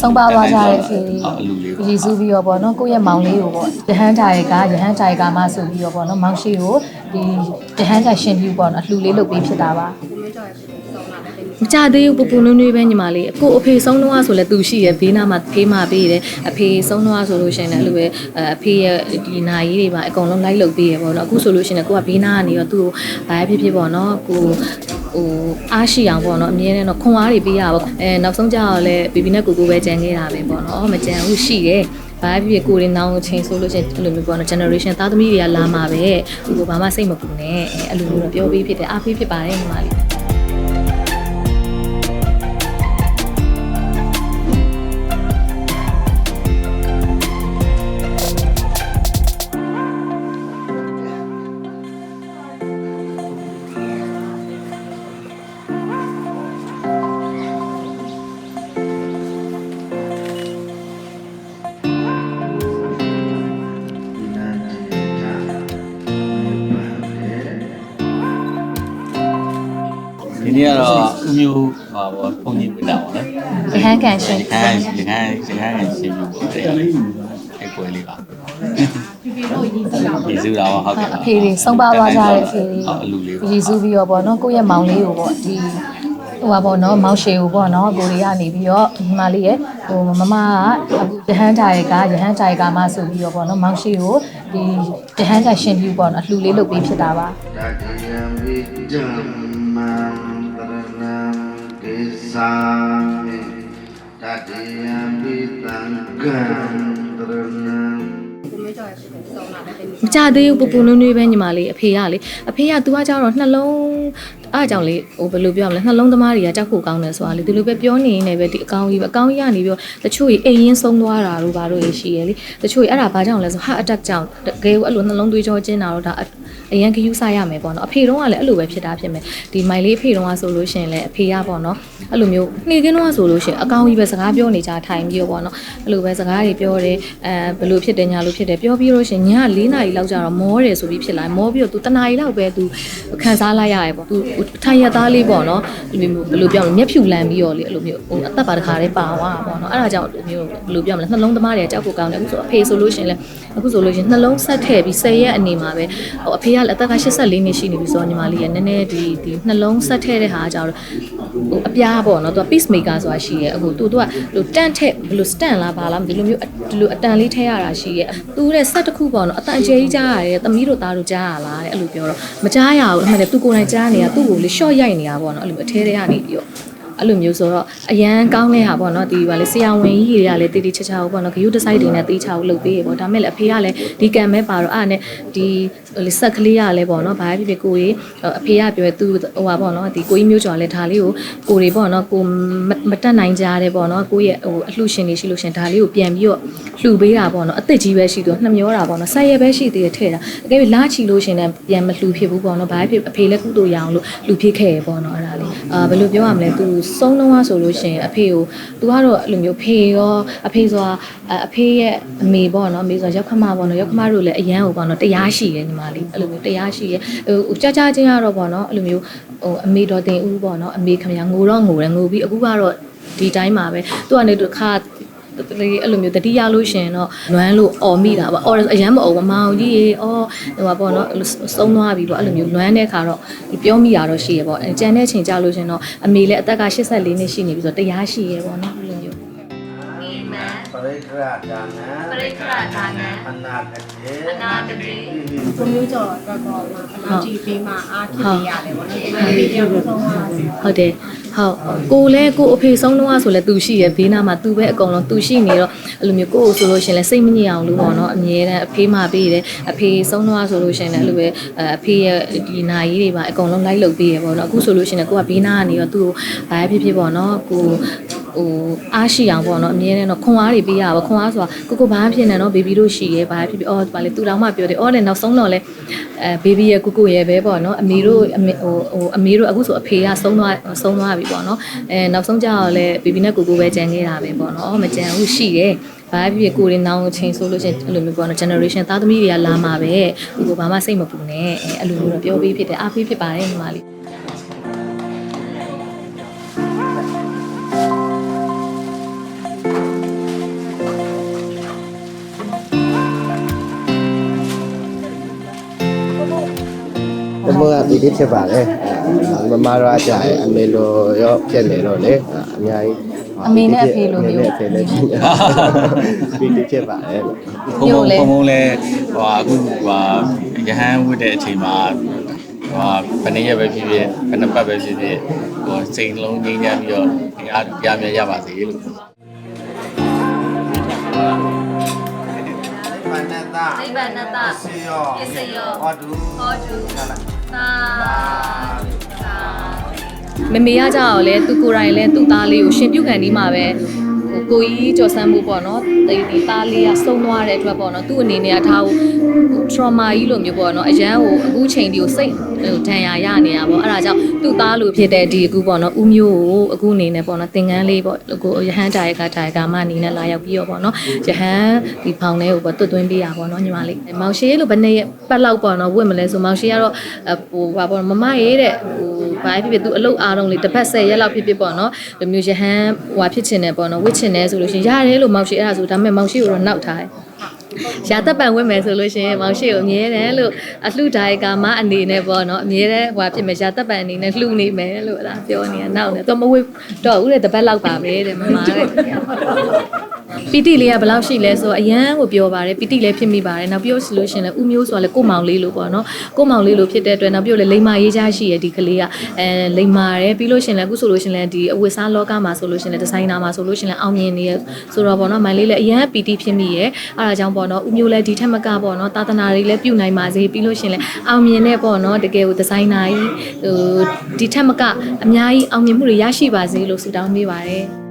ဆုံးပါသွားကြတဲ့အဖေဟုတ်အလူလေးပေါ့ရည်စူးပြီးတော့ပေါ့နော်ကိုယ့်ရဲ့မောင်လေးကိုပေါ့ရဟန်းတိုင်ကရဟန်းတိုင်ကမှဆိုပြီးတော့ပေါ့နော်မောင်ရှိကိုဒီရဟန်းတိုင်ရှင်ပြူပေါ့နော်အလှူလေးလုပ်ပေးဖြစ်တာပါမကြသေးဘူးပူပူနွေးနွေးပဲညီမလေးကိုအဖေဆုံးတော့ဆိုလဲသူရှိရဘေးနားမှာဖေးမပေးတယ်အဖေဆုံးတော့ဆိုလို့ရှိရင်လည်းအဲ့လိုပဲအဖေရဲ့ဒီနာရီတွေပါအကုန်လုံးလိုက်လုပ်ပေးရပေါ့နော်အခုဆိုလို့ရှိရင်ကိုကဘေးနားကနေတော့သူ့ကိုဘာဖြစ်ဖြစ်ပေါ့နော်ကို ဟိုအားရှိအောင်ပေါ့နော်အမြဲတမ်းတော့ခွန်အားတွေပေးရပါအဲနောက်ဆုံးကြတော့လဲဘီဘီနဲ့ကိုကိုပဲကြံခဲ့တာပဲပေါ့နော်မကြံဘူးရှိတယ်ဘာဖြစ်ဖြစ်ကိုရင်နောင်ချင်းဆိုလို့ရှိရင်အဲ့လိုမျိုးပေါ့နော် generation သားသမီးတွေကလာမှာပဲသူကဘာမှစိတ်မပူနဲ့အဲအဲ့လိုမျိုးတော့ပြောပေးဖြစ်တယ်အားပေးဖြစ်ပါတယ်ညီမလေး ဒီနေ့ကတော့ဥမျိုးဟာပေါ့ပုံကြီးပြတာပေါ့နော်ရဟန်းကန်ရှင်ရခိုင်ရခိုင်ရခိုင်ရှင်ပြပေါ့တဲ့အဲ့ပွဲလေးပါဒီစုတာပါဟုတ်ကဲ့အဖေတွေဆုံးပါသွားကြတဲ့အဖေတွေဟုတ်အလူလေးပေါ့ရည်စူးပြီးတော့ပေါ့နော်ကိုယ့်ရဲ့မောင်လေးကိုပေါ့ဒီဟိုပါပေါ့နော်မောင်ရှေကိုပေါ့နော်ကိုရီကနေပြီးတော့ညီမလေးရဲ့ဟိုမမကအခုရဟန်းတိုင်ကရဟန်းတိုင်ကမှဆိုပြီးတော့ပေါ့နော်မောင်ရှေကိုဒီရဟန်းတိုင်ရှင်ပြူပေါ့နော်အလှူလေးလုပ်ပေးဖြစ်တာပါ သာမိတတိယမိသံဃံပရဏံမကြသေးဘူးပူပူနွေးနွေးပဲညီမလေးအဖေကလေအဖေကသူကကြတော့နှလုံးအားကြောင့်လေဟိုဘယ်လိုပြောရမလဲနှလုံးသမားတွေကကြောက်ဖို့ကောင်းတယ်ဆိုတာလေဒီလိုပဲပြောနေနေပဲဒီအကောင်ကြီးပဲအကောင်ကြီးကနေပြီးတော့တချို့ကြီးအိမ်ရင်းဆုံးသွားတာတို့ဘာလို့ရရှိရလေတချို့ကြီးအဲ့ဒါဘာကြောင့်လဲဆို heart attack ကြောင့်တကယ်ကိုအဲ့လိုနှလုံးသွေးကြောကျဉ်တာတော့ဒါ အရန်ကယူဆရမယ်ပေါ့နော်အဖေတုံးကလည်းအဲ့လိုပဲဖြစ်တာဖြစ်မယ်ဒီမိုင်လေးအဖေတုံးကဆိုလို့ရှိရင်လည်းအဖေကပေါ့နော်အဲ့လိုမျိုးနှေကင်းတော့ဆိုလို့ရှိရင်အကောင်ကြီးပဲစကားပြောနေကြထိုင်ပြီးတော့ပေါ့နော်အဲ့လိုပဲစကားတွေပြောတယ်အဲဘယ်လိုဖြစ်တယ်ညာလိုဖြစ်တယ်ပြောပြီးလို့ရှိရင်ည၄နာရီလောက်ကြာတော့မောတယ်ဆိုပြီးဖြစ်လာမောပြီးတော့ तू တနာရီလောက်ပဲ तू ခံစားလိုက်ရတယ်ပေါ့ तू ထိုင်ရသားလေးပေါ့နော်အဲ့လိုမျိုးဘယ်လိုပြောမလဲမျက်ဖြူလန်ပြီးတော့လေအဲ့လိုမျိုးဟိုအသက်ပါတခါလေးပါသွားတာပေါ့နော်အဲ့ဒါကြောင့်အဲ့လိုမျိုးဘယ်လိုပြောမလဲနှလုံးသမားတွေကကြောက်ဖို့ကောင်းတယ်အခုဆိုအဖေဆိုလို့ရှိရင်လည်းအခုဆိုလို့ရှိရင်နှလုံးဆက်ထည့်ပြီး10ရက်အနေမှာပဲဟိုအဖေက ကလည်းအသက်က84နှစ်ရှိနေပြီဆိုတော့ညီမလေးကနည်းနည်းဒီဒီနှလုံးဆက်ထည့်တဲ့ဟာကကြောင့်ဟိုအပြားပေါ့နော်သူက peace maker ဆိုတာရှိရဲ့အခုသူသူကဟိုတန့်ထည့်ဘယ်လို stand လားပါလားဒီလိုမျိုးဒီလိုအတန်လေးထည့်ရတာရှိရဲ့သူတဲ့ဆက်တစ်ခုပေါ့နော်အတန်အကျယ်ကြီးကြားရတယ်သမီးတို့သားတို့ကြားရလားတဲ့အဲ့လိုပြောတော့မကြားရဘူးအမှန်တည်းသူကိုယ်တိုင်ကြားနေတာသူ့ကိုလေ short ရိုက်နေတာပေါ့နော်အဲ့လိုအထဲထဲကနေပြီးတော့ အဲ့လိုမျိုးဆိုတော့အရန်ကောင်းတဲ့ဟာပေါ့နော်ဒီပါလေဆရာဝန်ကြီးတွေကလည်းတည်တည်ချာချာပေါ့နော်ဂရုတစိုက်တွေနဲ့တေးချာကိုလုပ်ပေးရပေါ့ဒါမဲ့လည်းအဖေကလည်းဒီကံမဲပါတော့အဲ့ဒါနဲ့ဒီလေဆက်ကလေးကလည်းပေါ့နော်ဘာဖြစ်ဖြစ်ကိုကြီးအဖေကပြောသူဟိုပါပေါ့နော်ဒီကိုကြီးမျိုးကျော်လည်းဒါလေးကိုကိုတွေပေါ့နော်ကိုမတက်နိုင်ကြတဲ့ပေါ့နော်ကိုရဲ့ဟိုအလှရှင်တွေရှိလို့ရှင်ဒါလေးကိုပြန်ပြီးတော့လှူပေးတာပေါ့နော်အသက်ကြီးပဲရှိတော့နှမျောတာပေါ့နော်ဆက်ရဲပဲရှိသေးတယ်ထဲ့တာအကယ်၍လာချီလို့ရှင်လည်းပြန်မလှူဖြစ်ဘူးပေါ့နော်ဘာဖြစ်ဖြစ်အဖေလည်းကုသိုလ်ရအောင်လို့လှူဖြစ်ခဲ့ရပေါ့နော်အဲ့ဒါလေး အာဘယ်လိုပြောရမလဲသူဆုံးလုံးကဆိုလို့ရှင်အဖေကိုသူကတော့အဲ့လိုမျိုးဖေရောအဖေဆိုတာအဖေရဲ့အမေပေါ့နော်အမေဆိုရောက်ခမပေါ့နော်ရောက်ခမတို့လည်းအရန်ဟိုပေါ့နော်တရားရှိတယ်ညီမလေးအဲ့လိုမျိုးတရားရှိရဲ့ဟိုကြာကြာချင်းကတော့ပေါ့နော်အဲ့လိုမျိုးဟိုအမေတော်တင်ဦးပေါ့နော်အမေခမရငိုတော့ငိုတယ်ငိုပြီးအခုကတော့ဒီတိုင်းမှာပဲသူကနေတခါတ လေးအဲ့လိုမျိုးတတိယလို့ရှင်တော့လွမ်းလို့អော်မိတာပေါ့អော်အရမ်းမអော်ဘူးမအောင်ကြီးရေအော်ဟိုပါပေါ့နော်သုံးသွားပြီပေါ့အဲ့လိုမျိုးလွမ်းတဲ့ခါတော့ပြောမိတာတော့ရှိရပေါ့ကြံတဲ့ချိန်ကြလို့ရှင်တော့အမေလည်းအသက်က84နှစ်ရှိနေပြီဆိုတော့တရားရှိရပေါ့နော်အဲ့လိုမျိုး ပ ရိက္ခရဒါနံပရိက္ခရဒါနံအနာဂတေအနာဂတေကိုမျိုးကျော်တော့တော့မှာအနာကြည့်ပေးမှအားဖြစ်နေရတယ်ပေါ့နော်ဒီဗီဒီယိုကိုဆုံးသွားစီဟုတ်တယ်ဟုတ်ကိုလည်းကိုအဖေဆုံးတော့ဆိုလဲသူရှိရဘေးနားမှာသူပဲအကုန်လုံးသူရှိနေတော့အဲ့လိုမျိုးကိုကိုဆိုလို့ရှရင်လဲစိတ်မညစ်အောင်လို့ပေါ့နော်အမြဲတမ်းအဖေမှပေးတယ်အဖေဆုံးတော့ဆိုလို့ရှရင်လည်းအဲ့လိုပဲအဖေရဲ့ဒီနာရီတွေပါအကုန်လုံးလိုက်လုပ်ပေးရပေါ့နော်အခုဆိုလို့ရှရင်လည်းကိုကဘေးနားကနေတော့သူ့ကိုဘာဖြစ်ဖြစ်ပေါ့နော်ကို ဟိုအားရှိအောင်ပေါ့နော်အမြဲတမ်းတော့ခွန်အားတွေပေးရပါခွန်အားဆိုတာကိုကိုဘာဖြစ်နေတော့ဘေဘီတို့ရှိရဲဘာဖြစ်ဖြစ်အော်ဗာလေသူတော်မှပြောတယ်အော်လည်းနောက်ဆုံးတော့လဲအဲဘေဘီရဲ့ကိုကိုရဲ့ပဲပေါ့နော်အမေတို့အမေဟိုဟိုအမေတို့အခုဆိုအဖေကဆုံးသွားဆုံးသွားပြီပေါ့နော်အဲနောက်ဆုံးကြတော့လဲဘေဘီနဲ့ကိုကိုပဲကြံခဲ့တာပဲပေါ့နော်အော်မကြံဘူးရှိတယ်ဘာဖြစ်ဖြစ်ကိုရင်နောင်ချင်းဆိုလို့ချင်းအဲ့လိုမျိုးပေါ့နော် generation သားသမီးတွေကလာမှာပဲကိုကိုဘာမှစိတ်မပူနဲ့အဲအဲ့လိုမျိုးတော့ပြောပေးဖြစ်တယ်အားပေးဖြစ်ပါတယ်ညီမလေး ဒီဒီဖြစ်ပါတယ်မမတော့အကြအမေလိုရောဖြစ်နေတော့လေအများကြီးအမေနဲ့အဖေလိုမျိုးအဖေနဲ့ဖြစ်နေဒီဒီဖြစ်ပါတယ်လို့ဖုံဖုံဖုံဖုံလဲဟိုအခုဟိုရဟန်းဝတ်တဲ့အချိန်မှာဟိုဘယ်နှစ်ရက်ပဲဖြစ်ဖြစ်ဘယ်နှစ်ပတ်ပဲဖြစ်ဖြစ်ဟိုစိတ်လုံးငြိမ်းချမ်းပြီးတော့ဒီအားပြပြရပါစေလို့ပဏ္ဏတနိဗ္ဗာန်တပစ္စယောပစ္စယောဟောတုဟောတုသာသာ မမေရကြတော့လေသူကိုယ်တိုင်လဲသူ့သားလေးကိုရှင်ပြုခံဒီမှာပဲဟို ကိုကြီးကြော်ဆန်းမှုပေါ့နော်ဒီဒီသားလေးကဆုံးသွားတဲ့အတွက်ပေါ့နော်သူ့အနေနဲ့အထားကို trauma ကြီးလိုမျိုးပေါ့နော်အရန်ကိုအခုချိန်ဒီကိုစိတ်ဟိုဒဏ်ရာရနေတာပေါ့အဲ့ဒါကြောင့်သူ့သားလိုဖြစ်တဲ့ဒီအခုပေါ့နော်ဦးမျိုးကိုအခုအနေနဲ့ပေါ့နော်သင်္ကန်းလေးပေါ့ကိုရဟန်းတာရကတာရကမအနေနဲ့လာရောက်ပြီးတော့ပေါ့နော်ရဟန်းဒီဖောင်လေးကိုပေါ့တွတ်သွင်းပေးရပေါ့နော်ညီမလေးမောင်ရှေးလို့ဘယ်နှစ်ပတ်လောက်ပေါ့နော်ဝတ်မလဲဆိုမောင်ရှေးကတော့ဟိုဘာပေါ့မမရေးတဲ့ဟို ဘာဖြစ်ဖြစ်သူအလုတ်အားလုံးလေးတစ်ပတ်ဆက်ရက်လောက်ဖြစ်ဖြစ်ပေါ့နော်ဒီမျိုးရဟန်းဟိုဖြစ်ချင်တယ်ပေါ့နော်ဝတ်ချင်တယ်ဆိုလို့ရှိရင်ရတယ်လို့မောင်ရှေးအဲ့ဒါဆိုဒါပေမဲ့မောင်ရှေးကိုတော့နောက်ထားတယ်ရာသက်ပံဝင်မယ်ဆိုလို့ရှိရင်မောင်ရှိကိုအမြဲတမ်းလို့အလှဒါယကာမအနေနဲ့ပေါ့နော်အမြဲတမ်းဟိုဖြစ်မယ်ရာသက်ပံအနေနဲ့လှူနေမယ်လို့အဲ့ဒါပြောနေတာနောက်နေတော့မဝေးတော့ဦးတဲ့တပတ်လောက်ပါပဲတဲ့မမတဲ့ ပီတိလေးကဘယ်လောက်ရှိလဲဆိုတော့အရန်ကိုပြောပါတယ်ပီတိလည်းဖြစ်မိပါတယ်နောက်ပြောဆိုလို့ရှိရင်လည်းဥမျိုးဆိုတာလည်းကိုမောင်လေးလို့ပေါ့နော်ကိုမောင်လေးလို့ဖြစ်တဲ့အတွက်နောက်ပြောလည်းလိမ္မာရေးချရှိရဒီကလေးကအဲလိမ္မာတယ်ပြီးလို့ရှိရင်လည်းအခုဆိုလို့ရှိရင်လည်းဒီအဝတ်စားလောကမှာဆိုလို့ရှိရင်လည်းဒီဇိုင်နာမှာဆိုလို့ရှိရင်လည်းအောင်မြင်နေရဆိုတော့ပေါ့နော်မိုင်လေးလည်းအရန်ပီတိဖြစ်မိရဲ့အဲဒါကြောင့်ပေါ့နော်ဥမျိုးလည်းဒီထက်မကပေါ့နော်သာသနာတွေလည်းပြုနိုင်ပါစေပြီးလို့ရှိရင်လည်းအောင်မြင်တဲ့ပေါ့နော်တကယ်ကိုဒီဇိုင်နာကြီးဟိုဒီထက်မကအများကြီးအောင်မြင်မှုတွေရရှိပါစေလို့ဆုတောင်းပေးပါတယ်